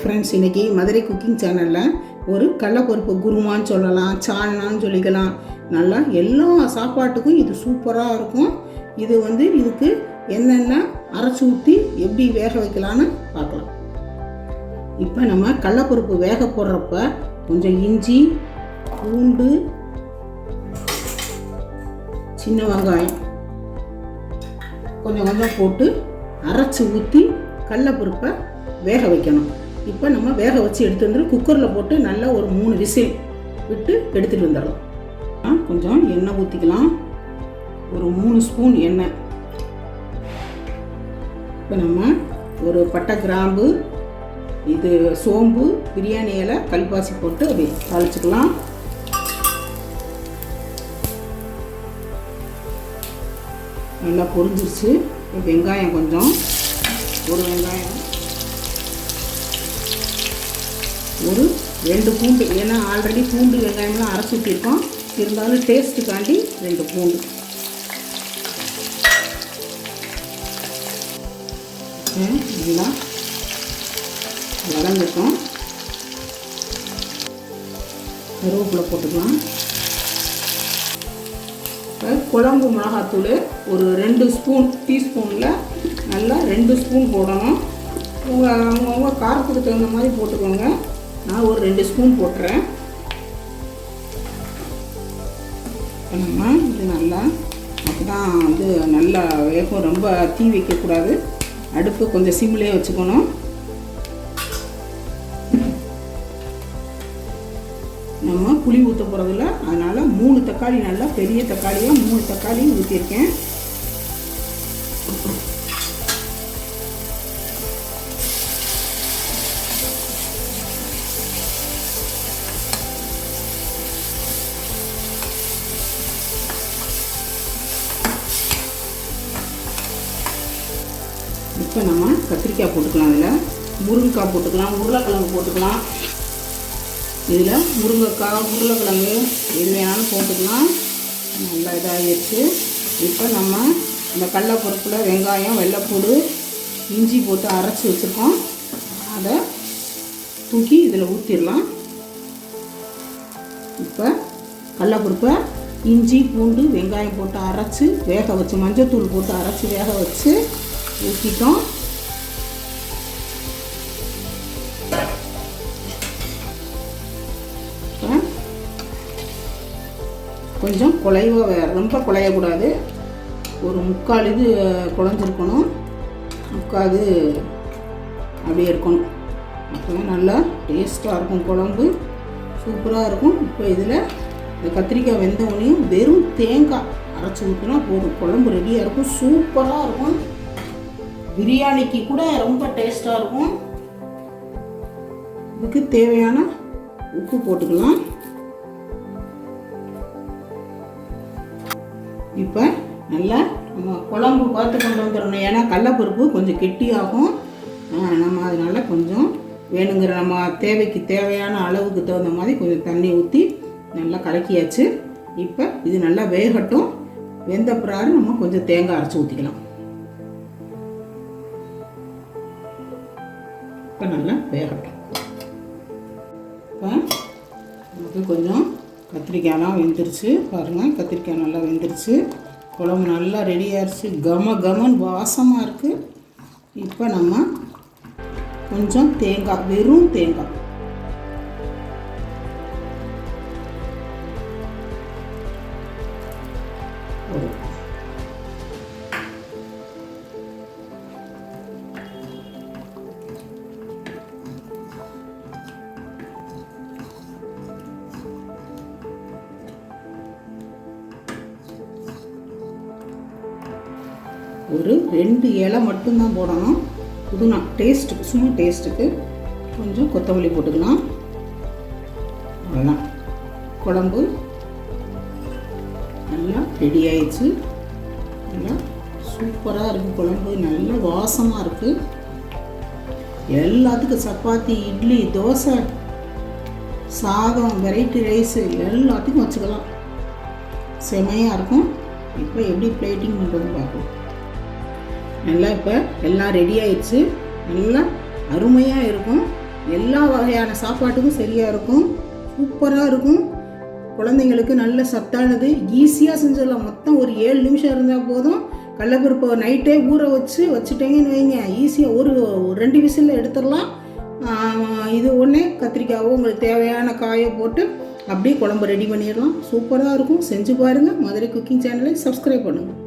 Friends இன்னைக்கு Madurai cooking சேனலில் ஒரு கடலப்பருப்பு குருமான்னு சொல்லலாம் சால்னான்னு சொல்லிக்கலாம். நல்லா எல்லா சாப்பாட்டுக்கும் இது சூப்பராக இருக்கும். இது வந்து இதுக்கு என்னென்ன அரைச்சி ஊற்றி எப்படி வேக வைக்கலான்னு பார்க்கலாம். இப்போ நம்ம கடலப்பருப்பு வேக போடுறப்ப கொஞ்சம் இஞ்சி பூண்டு சின்ன வெங்காயம் கொஞ்சம் கொஞ்சம் போட்டு அரைச்சி ஊற்றி கடலப்பருப்பை வேக வைக்கணும். இப்போ நம்ம வேக வச்சு எடுத்து வந்துடும் குக்கரில் போட்டு நல்லா ஒரு மூணு விசில் விட்டு எடுத்துகிட்டு வந்துடலாம். ஆ, கொஞ்சம் எண்ணெய் ஊற்றிக்கலாம் ஒரு மூணு ஸ்பூன் எண்ணெய். இப்போ நம்ம ஒரு பட்டை கிராம்பு இது சோம்பு பிரியாணி இலை கல்பாசி போட்டு அப்படி தாளிச்சுக்கலாம். நல்லா பொரிஞ்சிருச்சு. வெங்காயம் கொஞ்சம். ஒரு வெங்காயம். ஒரு ரெண்டு பூண்டு. ஏன்னா ஆல்ரெடி பூண்டு வெங்காயம்லாம் அரைச்சி ஊற்றிருக்கோம் இருந்தாலும் டேஸ்ட்டுக்காண்டி ரெண்டு பூண்டு. ம், நல்லா வதங்கட்டும். கருவேப்பிலை போட்டுக்கலாம். இப்போ குழம்பு மிளகாத்தூள் ஒரு ரெண்டு ஸ்பூன் டீஸ்பூனில் நல்லா ரெண்டு ஸ்பூன் போடணும். உங்கள் அவங்கவுங்க காரத்துக்கு தகுந்த மாதிரி போட்டுக்கோங்க. நான் ஒரு ரெண்டு ஸ்பூன் போட்டுறேன். நம்ம இது நல்லா அப்போ தான் வந்து நல்லா வேகம். ரொம்ப தீ வைக்கக்கூடாது அடுப்பு கொஞ்சம் சிம்லேயே வச்சுக்கணும். நம்ம புளி ஊற்ற போகிறதில்ல அதனால் மூணு தக்காளி நல்லா பெரிய தக்காளியாக மூணு தக்காளி ஊற்றிருக்கேன் இப்போ நம்ம கத்திரிக்காய் போட்டுக்கலாம் அதில் முருங்கைக்காய் போட்டுக்கலாம் உருளைக்கிழங்கு போட்டுக்கலாம். இதில் முருங்கைக்காய் உருளைக்கிழங்கு எது வேணாலும் போட்டுக்கலாம். நல்லா இதாகிடுச்சு. இப்போ நம்ம இந்த கடலப்பருப்பில் வெங்காயம் வெள்ளைப்பூடு இஞ்சி போட்டு அரைச்சி வச்சுருக்கோம். அதை தூக்கி இதில் ஊற்றிடலாம். இப்போ கடலப்பருப்பை இஞ்சி பூண்டு வெங்காயம் போட்டு அரைச்சி வேக வச்சு மஞ்சத்தூள் போட்டு அரைச்சி வேக வச்சு ஊற்றிட்டோம் கொஞ்சம் குழைவாக ரொம்ப குழையக்கூடாது. ஒரு முக்கால் இது குழஞ்சிருக்கணும். முக்கால் அப்படியே இருக்கணும் அப்போ நல்லா டேஸ்ட்டாக இருக்கும் குழம்பு. சூப்பராக இருக்கும். இப்போ இதில் இந்த கத்திரிக்காய் வெந்த உடனே வெறும் தேங்காய் அரைச்சி ஊற்றினா போதும். குழம்பு ரெடியாக இருக்கும். சூப்பராக இருக்கும். பிரியாணிக்கு கூட ரொம்ப டேஸ்ட்டாக இருக்கும். இதுக்கு தேவையான உப்பு போட்டுக்கலாம். இப்போ நல்லா நம்ம குழம்பு பார்த்து கொண்டு வந்துடணும். ஏன்னா கடலப்பருப்பு கொஞ்சம் கெட்டியாகும். நம்ம அதனால் கொஞ்சம் வேணுங்கிற நம்ம தேவைக்கு தேவையான அளவுக்கு தகுந்த மாதிரி கொஞ்சம் தண்ணி ஊற்றி நல்லா கலக்கியாச்சு. இப்போ இது நல்லா வேகட்டும். வெந்த பிறாரு நம்ம கொஞ்சம் தேங்காய் அரைச்சி ஊற்றிக்கலாம் இப்போ நல்லா வேகட்டும். இப்போ நமக்கு கொஞ்சம் கத்திரிக்காயெலாம் வெந்துருச்சு. பாருங்கள் கத்திரிக்காய் நல்லா வெந்துருச்சு. குழம்பு நல்லா ரெடி ஆயிடுச்சு கம கமன் வாசமாக இருக்குது இப்போ நம்ம கொஞ்சம் தேங்காய் வெறும் தேங்காய். ஒரு ஒரு ரெண்டு இலை மட்டும்தான் போடணும். புதினா டேஸ்ட்டுக்கு சும்மா டேஸ்ட்டுக்கு கொஞ்சம் கொத்தமல்லி போட்டுக்கலாம். அவ்வளோதான் குழம்பு நல்லா ரெடி ஆயிடுச்சு. நல்லா சூப்பராக இருக்குது குழம்பு நல்ல வாசமாக இருக்குது எல்லாத்துக்கும் சப்பாத்தி இட்லி தோசை சாதம் வெரைட்டி ரைஸு எல்லாத்துக்கும் வச்சுக்கலாம். செமையாக இருக்கும். இப்போ எப்படி பிளேட்டிங் பண்ணுறது பார்க்கலாம் நல்லா இப்போ எல்லாம் ரெடி ஆயிடுச்சு. நல்லா அருமையாக இருக்கும். எல்லா வகையான சாப்பாட்டுக்கும் சரியாக இருக்கும். சூப்பராக இருக்கும். குழந்தைங்களுக்கு நல்ல சத்தானது. ஈஸியாக செஞ்சிடலாம். மொத்தம் ஒரு ஏழு நிமிஷம் இருந்தால் போதும். கடலப்பருப்பை நைட்டே ஊற வச்சு வச்சுட்டீங்கன்னு வைங்க. ஈஸியாக ஒரு ரெண்டு விசிலில் எடுத்துடலாம். இது ஒன்றே கத்திரிக்காவோ உங்களுக்கு தேவையான காயை போட்டு அப்படியே குழம்பு ரெடி பண்ணிடலாம். சூப்பராக இருக்கும். செஞ்சு பாருங்கள் மதுரை குக்கிங் சேனலை சப்ஸ்கிரைப் பண்ணுங்கள்